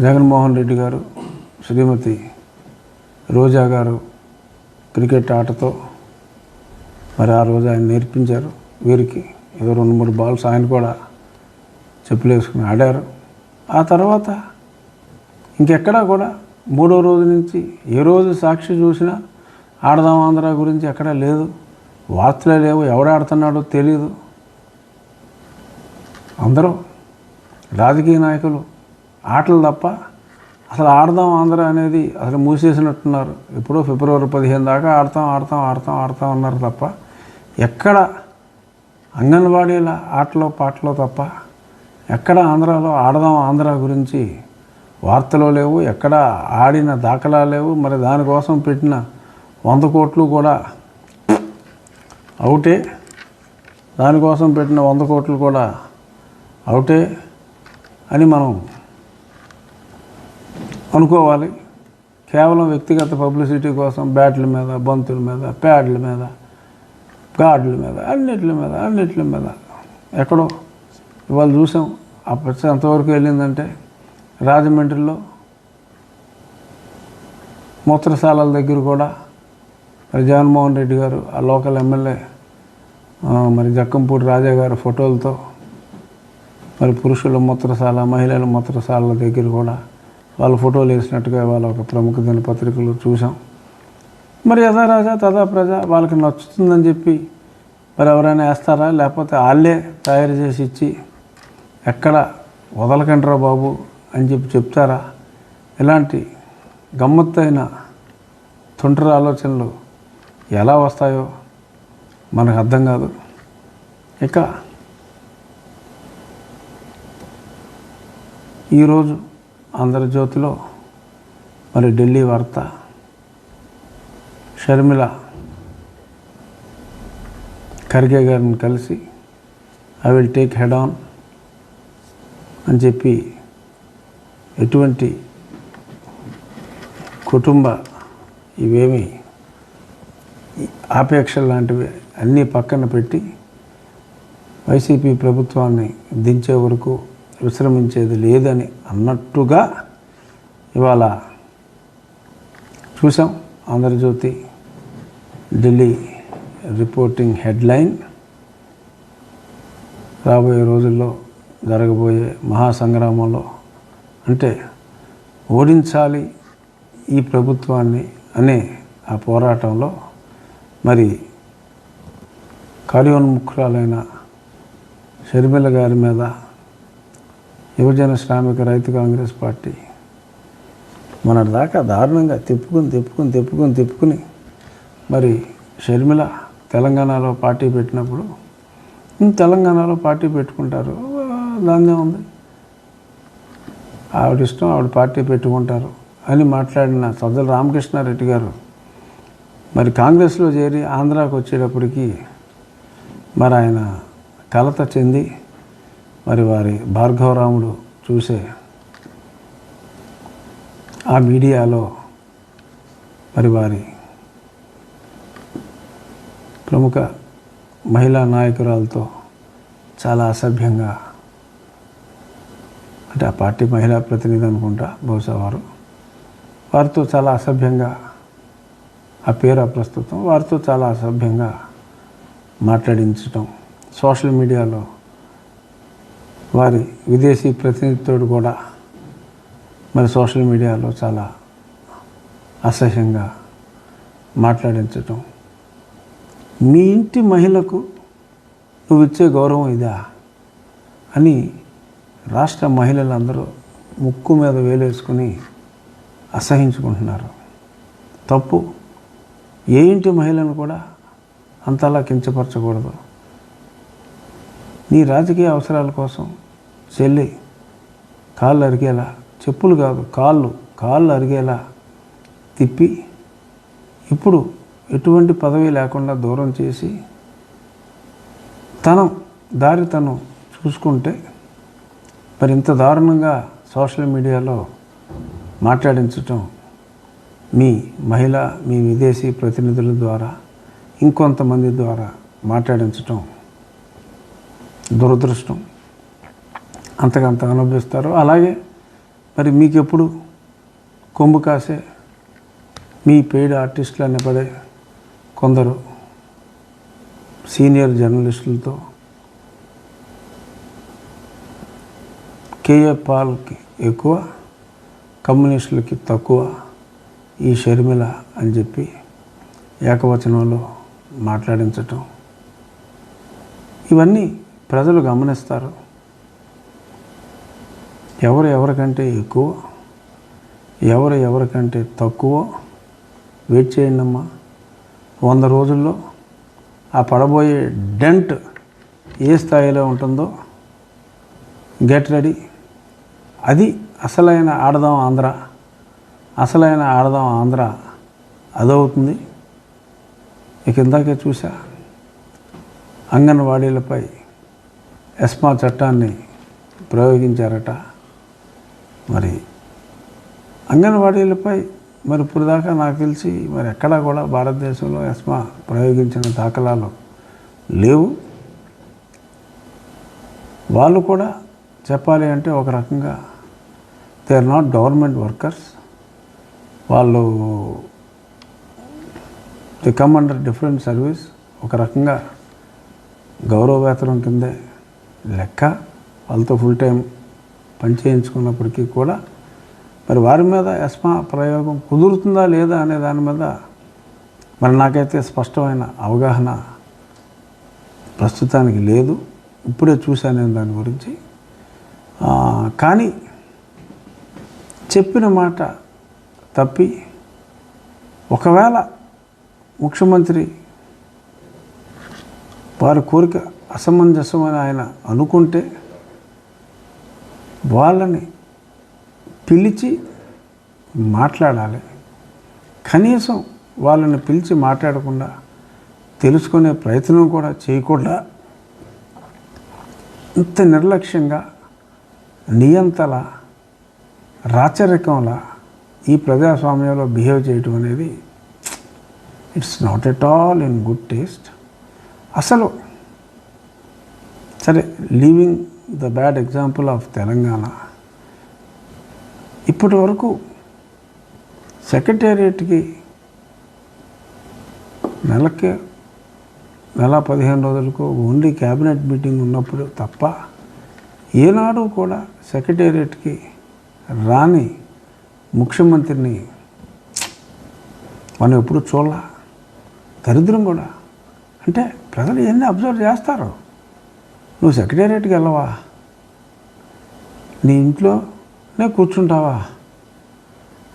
జగన్మోహన్ రెడ్డి గారు శ్రీమతి రోజా గారు క్రికెట్ ఆటతో మరి ఆ రోజు ఆయన నేర్పించారు. వీరికి ఏదో రెండు మూడు బాల్స్ ఆయన కూడా చెప్పులేసుకుని ఆడారు. ఆ తర్వాత ఇంకెక్కడా కూడా మూడో రోజు నుంచి ఏ రోజు సాక్షి చూసినా ఆడదాం ఆంధ్ర గురించి ఎక్కడా లేదు. వార్తలే లేవు. ఎవడు ఆడుతున్నాడో తెలియదు అందరూ రాజకీయ నాయకులు ఆటలు తప్ప అసలు ఆడదాం ఆంధ్ర అనేది అసలు మూసేసినట్టున్నారు. ఎప్పుడో ఫిబ్రవరి పదిహేను దాకా ఆడతాం ఆడతాం ఆడతాం ఆడతాం అన్నారు తప్ప ఎక్కడ అంగన్వాడీల ఆటలో పాటలో తప్ప ఎక్కడ ఆంధ్రాలో ఆడదాం ఆంధ్ర గురించి వార్తలు లేవు ఎక్కడ ఆడిన దాఖలా లేవు. మరి దానికోసం పెట్టిన వంద కోట్లు కూడా అవుటే. దానికోసం పెట్టిన వంద కోట్లు కూడా అవుటే అని మనం అనుకోవాలి. కేవలం వ్యక్తిగత పబ్లిసిటీ కోసం బ్యాట్ల మీద బంతుల మీద ప్యాడ్ల మీద గాడ్ల మీద అన్నిట్ల మీద అన్నిట్ల మీద. ఎక్కడో ఇవాళ చూసాం. ఆ పచ్చ ఎంతవరకు వెళ్ళిందంటే రాజమండ్రిలో మూత్రశాలల దగ్గర కూడా మరి జగన్మోహన్ రెడ్డి గారు ఆ లోకల్ ఎమ్మెల్యే మరి జక్కంపూడి రాజా గారి ఫోటోలతో మరి పురుషుల మూత్రశాల మహిళల మూత్రశాలల దగ్గర కూడా వాళ్ళ ఫోటోలు వేసినట్టుగా వాళ్ళ ఒక ప్రముఖ దినపత్రికలు చూసాం మరి యథా రాజా తదా ప్రజ వాళ్ళకి నచ్చుతుందని చెప్పి మరి ఎవరైనా వేస్తారా? లేకపోతే వాళ్ళే తయారు చేసి ఇచ్చి ఎక్కడ వదలకండిరా బాబు అని చెప్పి చెప్తారా? ఇలాంటి గమ్మత్తైన తుంటరి ఆలోచనలు ఎలా వస్తాయో మనకు అర్థం కాదు. ఇక ఈరోజు ఆంధ్రజ్యోతిలో మరి ఢిల్లీ వార్త. షర్మిల ఖర్గే గారిని కలిసి I will take head on అని చెప్పి ఎటువంటి కుటుంబ ఇవేమి ఆపేక్షలు లాంటివి అన్నీ పక్కన పెట్టి వైసీపీ ప్రభుత్వాన్ని దించే వరకు విశ్రమించేది లేదని అన్నట్టుగా ఇవాళ చూసాం ఆంధ్రజ్యోతి ఢిల్లీ రిపోర్టింగ్ హెడ్లైన్. రాబోయే రోజుల్లో జరగబోయే మహాసంగ్రామంలో అంటే ఓడించాలి ఈ ప్రభుత్వాన్ని అనే ఆ పోరాటంలో మరి కార్యోన్ముఖురాలైన షర్మిల గారి మీద యువజన శ్రామిక రైతు కాంగ్రెస్ పార్టీ మన దాకా దారుణంగా తిప్పుకుని తిప్పుకుని తిప్పుకుని తిప్పుకుని మరి షర్మిల తెలంగాణలో పార్టీ పెట్టినప్పుడు తెలంగాణలో పార్టీ పెట్టుకుంటారు దాన్నే ఉంది. ఆవిడ ఇష్టం ఆవిడ పార్టీ పెట్టుకుంటారు అని మాట్లాడిన సజ్జల రామకృష్ణారెడ్డి గారు మరి కాంగ్రెస్లో చేరి ఆంధ్రాకు వచ్చేటప్పటికి మరి ఆయన కలత చెంది మరి వారి భార్గవరాముడు చూసే ఆ మీడియాలో మరి వారి ప్రముఖ మహిళా నాయకురాలతో చాలా అసభ్యంగా అంటే ఆ పార్టీ మహిళా ప్రతినిధి అనుకుంటా బహుశా వారు. వారితో చాలా అసభ్యంగా ఆ పేరు అప్రస్తుతం వారితో చాలా అసభ్యంగా మాట్లాడించటం సోషల్ మీడియాలో వారి విదేశీ ప్రతినిధితో కూడా మరి సోషల్ మీడియాలో చాలా అసహ్యంగా మాట్లాడించటం. మీ ఇంటి మహిళకు నువ్వు ఇచ్చే గౌరవం ఇదా? అని రాష్ట్ర మహిళలందరూ ముక్కు మీద వేలేసుకుని అసహించుకుంటున్నారు. తప్పు ఏ ఇంటి మహిళను కూడా అంతలా కించపరచకూడదు. నీ రాజకీయ అవసరాల కోసం చెల్లి కాళ్ళు అరిగేలా చెప్పులు కాదు కాళ్ళు కాళ్ళు అరిగేలా తిప్పి ఇప్పుడు ఎటువంటి పదవి లేకుండా దూరం చేసి తను దారి తను చూసుకుంటే మరి ఇంత దారుణంగా సోషల్ మీడియాలో మాట్లాడించటం మీ మహిళ మీ విదేశీ ప్రతినిధుల ద్వారా ఇంకొంతమంది ద్వారా మాట్లాడించటం దురదృష్టం. అంతకంత అనుభవిస్తారు. అలాగే మరి మీకు ఎప్పుడు కొమ్ము కాసే మీ పెయిడ్ ఆర్టిస్టులు అనబడే కొందరు సీనియర్ జర్నలిస్టులతో కేఏ పాల్కి ఎక్కువ కమ్యూనిస్టులకి తక్కువ ఈ షర్మిల అని చెప్పి ఏకవచనంలో మాట్లాడించటం. ఇవన్నీ ప్రజలు గమనిస్తారు. ఎవరు ఎవరికంటే ఎక్కువ ఎవరు ఎవరికంటే తక్కువ వెయిట్ చేయండి అమ్మా. వంద రోజుల్లో ఆ పడబోయే డెంట్ ఏ స్థాయిలో ఉంటుందో గెట్ రెడీ. అది అసలైన ఆడదాం ఆంధ్ర అసలైన ఆడదాం ఆంధ్ర అదవుతుంది. ఇక ఇందాకే చూసా అంగన్వాడీలపై ఎస్మా చట్టాన్ని ప్రయోగించారట. మరి అంగన్వాడీలపై మరి ఇప్పుడు దాకా నాకు తెలిసి మరి ఎక్కడా కూడా భారతదేశంలో ఎస్మా ప్రయోగించిన దాఖలాలు లేవు. వాళ్ళు కూడా చెప్పాలి అంటే ఒక రకంగా they are not government workers వాళ్ళు they come under different service ఒక రకంగా గౌరవ వేతనం కిందే లెక్క. వాళ్ళతో ఫుల్ టైం పని చేయించుకున్నప్పటికీ కూడా మరి వారి మీద యస్మా ప్రయోగం కుదురుతుందా లేదా అనే దాని మీద మరి నాకైతే స్పష్టమైన అవగాహన ప్రస్తుతానికి లేదు. ఇప్పుడే చూశాను నేను దాని గురించి. కానీ చెప్పిన మాట తప్పి ఒకవేళ ముఖ్యమంత్రి వారి కోరిక అసమంజసమని ఆయన అనుకుంటే వాళ్ళని పిలిచి మాట్లాడాలి. కనీసం వాళ్ళని పిలిచి మాట్లాడకుండా తెలుసుకునే ప్రయత్నం కూడా చేయకుండా ఇంత నిర్లక్ష్యంగా నియంతల రాచరికంలా ఈ ప్రజాస్వామ్యంలో బిహేవ్ చేయటం అనేది it's not at all in good taste అసలు సరే leaving the bad example of Telangana ఇప్పటి వరకు సెక్రటేరియట్కి నెలకి నెల పదిహేను రోజులకు ఓన్లీ క్యాబినెట్ మీటింగ్ ఉన్నప్పుడు తప్ప ఏనాడు కూడా సెక్రటేరియట్కి రాని ముఖ్యమంత్రిని మనం ఎప్పుడు చూడాల. దరిద్రం కూడా. అంటే ప్రజలు ఇవన్నీ అబ్జర్వ్ చేస్తారు. నువ్వు సెక్రటేరియట్కి వెళ్ళవా? నీ ఇంట్లోనే కూర్చుంటావా?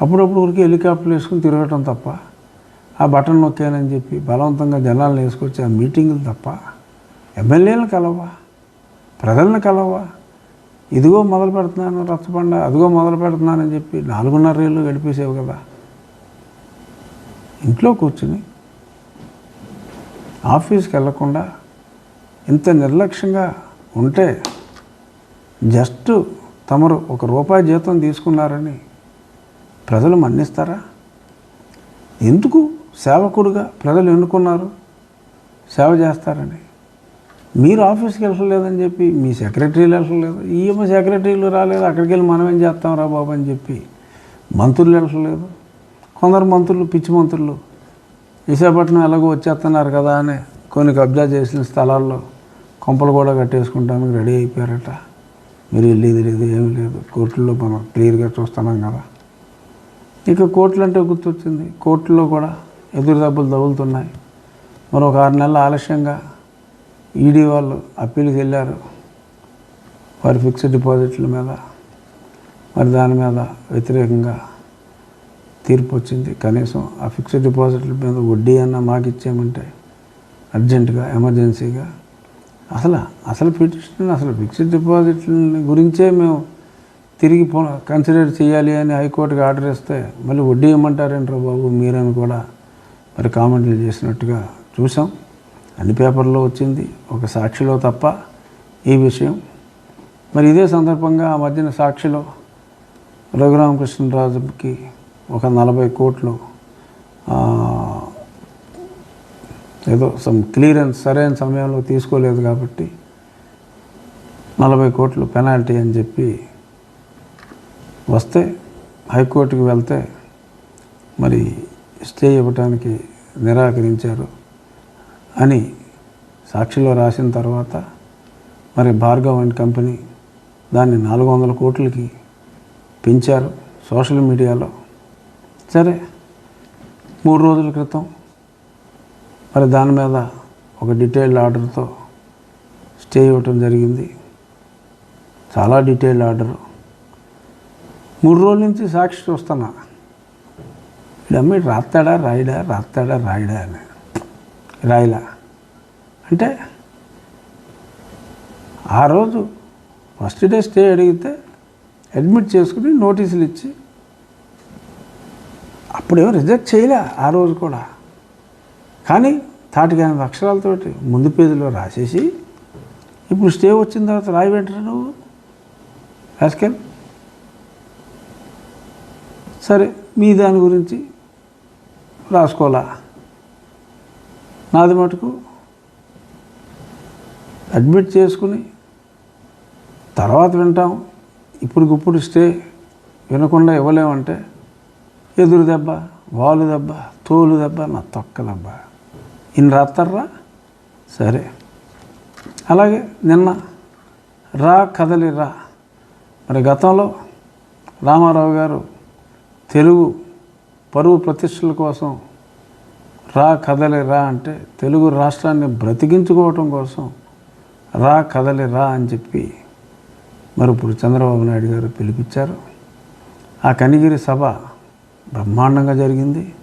అప్పుడప్పుడు ఊరికి హెలికాప్టర్లు వేసుకుని తిరగటం తప్ప ఆ బటన్ నొక్కానని చెప్పి బలవంతంగా జనాలను వేసుకొచ్చి ఆ మీటింగులు తప్ప ఎమ్మెల్యేలను కలవా? ప్రజలను కలవా? ఇదిగో మొదలు పెడుతున్నాను రచ్చబండ అదిగో మొదలు పెడుతున్నానని చెప్పి నాలుగున్నర ఏళ్ళు గడిపేసేవు కదా. ఇంట్లో కూర్చుని ఆఫీస్కి వెళ్ళకుండా ఇంత నిర్లక్ష్యంగా ఉంటే జస్ట్ తమరు ఒక రూపాయి జీతం తీసుకున్నారని ప్రజలు మన్నిస్తారా? ఎందుకు సేవకుడుగా ప్రజలు ఎన్నుకున్నారు? సేవ చేస్తారని. మీరు ఆఫీస్కి వెళ్ళలేదని చెప్పి మీ సెక్రటరీలు వెళ్ళలేదు ఈమె సెక్రటరీలు రాలేదు అక్కడికి వెళ్ళి మనం ఏం చేస్తాం రా బాబు అని చెప్పి మంత్రులు వెళ్ళలేదు కొందరు మంత్రులు పిచ్చి మంత్రులు విశాఖపట్నం ఎలాగో వచ్చేస్తున్నారు కదా అని కొన్ని కబ్జా చేసిన స్థలాల్లో కొంపలు కూడా కట్టేసుకుంటానికి రెడీ అయిపోయారట. మీరు వెళ్ళేది లేదు ఏమీ లేదు. కోర్టుల్లో మనం క్లియర్గా చూస్తున్నాం కదా. ఇక కోర్టులు అంటే గుర్తొచ్చింది. కోర్టులో కూడా ఎదురు దెబ్బలు తగులుతున్నాయి. మరి ఒక ఆరు నెలల ఆలస్యంగా ఈడీ వాళ్ళు అప్పీల్కి వెళ్ళారు. వారి ఫిక్స్డ్ డిపాజిట్ల మీద మరి దాని మీద వ్యతిరేకంగా తీర్పు వచ్చింది. కనీసం ఆ ఫిక్స్డ్ డిపాజిట్ల మీద వడ్డీ అన్న మాకు ఇచ్చేయమంటే అర్జెంటుగా ఎమర్జెన్సీగా అసలు అసలు పిటిషన్ అసలు ఫిక్స్డ్ డిపాజిట్ల గురించే మేము తిరిగి పో కన్సిడర్ చేయాలి అని హైకోర్టుకి ఆర్డర్ ఇస్తే మళ్ళీ వడ్డీ ఇవ్వమంటారేంట్రా బాబు మీరని కూడా మరి కామెంట్లు చేసినట్టుగా చూసాం. అన్ని పేపర్లో వచ్చింది. ఒక సాక్షిలో తప్ప ఈ విషయం. మరి ఇదే సందర్భంగా ఆ మధ్యన సాక్షిలో రఘురామకృష్ణరాజుకి ఒక నలభై కోట్లు ఏదో సమ్ క్లియరెన్స్ సరైన సమయంలో తీసుకోలేదు కాబట్టి నలభై కోట్లు పెనాల్టీ అని చెప్పి వస్తే హైకోర్టుకి వెళ్తే మరి స్టే ఇవ్వటానికి నిరాకరించారు అని సాక్షిలో రాసిన తర్వాత మరి భార్గవ్ అండ్ కంపెనీ దాన్ని నాలుగు వందల కోట్లకి పెంచారు సోషల్ మీడియాలో. సరే మూడు రోజుల క్రితం మరి దాని మీద ఒక డీటెయిల్డ్ ఆర్డర్తో స్టే ఇవ్వటం జరిగింది. చాలా డీటెయిల్డ్ ఆర్డర్. మూడు రోజుల నుంచి సాక్షి చూస్తున్నా. వీడమ్మ రాస్తాడా రాయడా రాస్తాడా రాయడా అని. రాయలా. అంటే ఆ రోజు ఫస్ట్ డే స్టే అడిగితే అడ్మిట్ చేసుకుని నోటీసులు ఇచ్చి అప్పుడేమో రిజెక్ట్ చేయలే ఆ రోజు కూడా. కానీ తాటికి ఎనిమిది అక్షరాలతోటి ముందు పేజీలో రాసేసి ఇప్పుడు స్టే వచ్చిన తర్వాత రాయి వెంటనే నువ్వు? రాసుకెళ్ళి సరే మీ దాని గురించి రాసుకోవాలా? నాది మటుకు అడ్మిట్ చేసుకుని తర్వాత వింటాం. ఇప్పటికిప్పుడు స్టే వినకుండా ఇవ్వలేమంటే ఎదురు దెబ్బ వాలు దెబ్బ తోలు దెబ్బ నా తొక్క దెబ్బ ఇన్ని రాస్తారా సరే. అలాగే నిన్న రా కదలి రా. మరి గతంలో రామారావు గారు తెలుగు పరువు ప్రతిష్టల కోసం రా కదలి రా అంటే తెలుగు రాష్ట్రాన్ని బ్రతికించుకోవటం కోసం రా కదలి రా అని చెప్పి మరి ఇప్పుడు చంద్రబాబు నాయుడు గారు పిలిపించారు. ఆ కనిగిరి సభ బ్రహ్మాండంగా జరిగింది.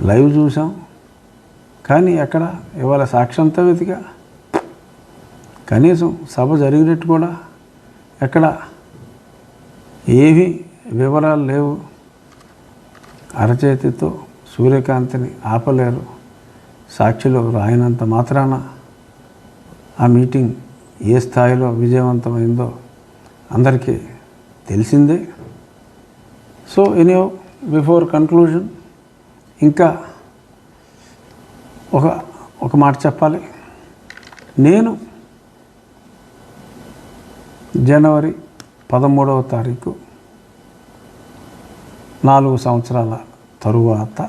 లైవ్ చూసాం కానీ ఎక్కడ ఇవాళ సాక్ష్యంతో వెతిగా కనీసం సభ జరిగినట్టు కూడా ఎక్కడ ఏమీ వివరాలు లేవు. అరచేతితో సూర్యకాంతిని ఆపలేరు. సాక్షిలో రాయినంత మాత్రాన ఆ మీటింగ్ ఏ స్థాయిలో విజయవంతమైందో అందరికీ తెలిసిందే. సో ఎనీ బిఫోర్ కన్క్లూజన్ ఇంకా ఒక ఒక మాట చెప్పాలి. నేను జనవరి పదమూడవ తారీఖు నాలుగు సంవత్సరాల తరువాత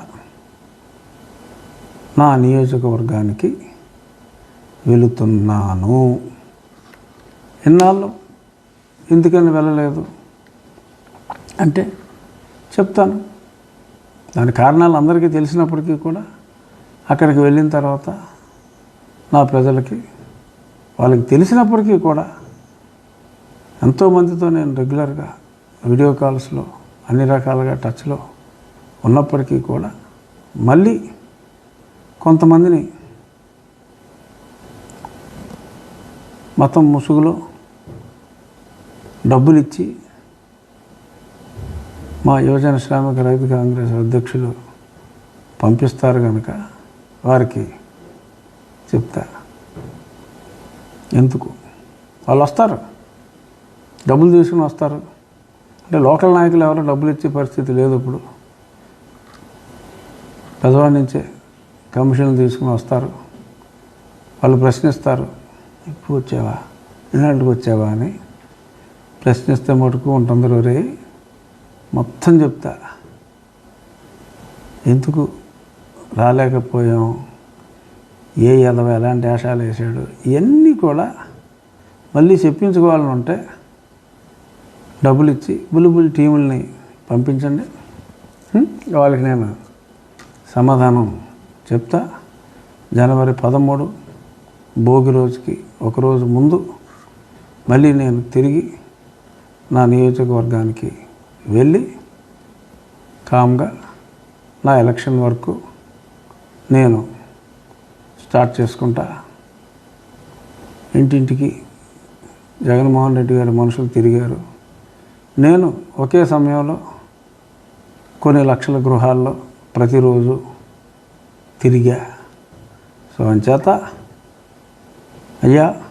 నా నియోజకవర్గానికి వెళుతున్నాను. ఎన్నాళ్ళు ఎందుకని వెళ్ళలేదు? అంటే చెప్తాను. దాని కారణాలు అందరికీ తెలిసినప్పటికీ కూడా అక్కడికి వెళ్ళిన తర్వాత నా ప్రజలకి వాళ్ళకి తెలిసినప్పటికీ కూడా ఎంతోమందితో నేను రెగ్యులర్గా వీడియో కాల్స్లో అన్ని రకాలుగా టచ్లో ఉన్నప్పటికీ కూడా మళ్ళీ కొంతమందిని మతం ముసుగులో డబ్బులు ఇచ్చి మా యువజన శ్రామిక రైతు కాంగ్రెస్ అధ్యక్షులు పంపిస్తారు కనుక వారికి చెప్తా. ఎందుకు? వాళ్ళు వస్తారు. డబ్బులు తీసుకుని వస్తారు. అంటే లోకల్ నాయకులు ఎవరో డబ్బులు ఇచ్చే పరిస్థితి లేదు ఇప్పుడు. పెద్దవాడి నుంచే కమిషన్లు తీసుకుని వస్తారు. వాళ్ళు ప్రశ్నిస్తారు ఇప్పుడు వచ్చావా? ఇలాంటికి వచ్చావా? అని. ప్రశ్నిస్తే మటుకు ఉంటుంది. రే మొత్తం చెప్తా. ఎందుకు? రాలేకపోయాం. ఏ ఎదవ ఎలాంటి వేషాలు వేసాడు ఇవన్నీ కూడా మళ్ళీ చెప్పించుకోవాలని ఉంటే డబ్బులు ఇచ్చి బులుబుల్ టీముల్ని పంపించండి. వాళ్ళకి నేను సమాధానం చెప్తా. జనవరి పదమూడు భోగి రోజుకి ఒకరోజు ముందు మళ్ళీ నేను తిరిగి నా నియోజకవర్గానికి వెళ్ళి కామ్గా నా ఎలక్షన్ వరకు నేను స్టార్ట్ చేసుకుంటా. ఇంటింటికి జగన్మోహన్ రెడ్డి గారి మనుషులు తిరిగారు. నేను ఒకే సమయంలో కొన్ని లక్షల గృహాల్లో ప్రతిరోజు తిరిగా. సో అంచేత అయ్యా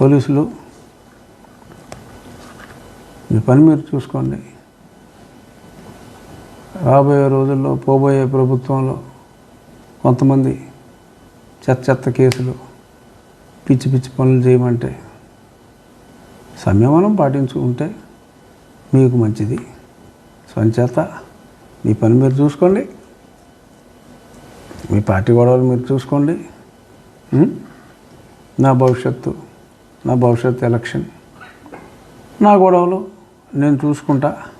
పోలీసులు మీ పని మీరు చూసుకోండి. రాబోయే రోజుల్లో పోబోయే ప్రభుత్వంలో కొంతమంది చెత్త చెత్త కేసులు పిచ్చి పిచ్చి పనులు చేయమంటే సంయమనం పాటించుకుంటే మీకు మంచిది. స్వంచేత మీ పని మీరు చూసుకోండి. మీ పార్టీ గొడవలు మీరు చూసుకోండి. నా భవిష్యత్తు నా భవిష్యత్తు ఎలక్షన్ నా గొడవలు నేను చూసుకుంటా.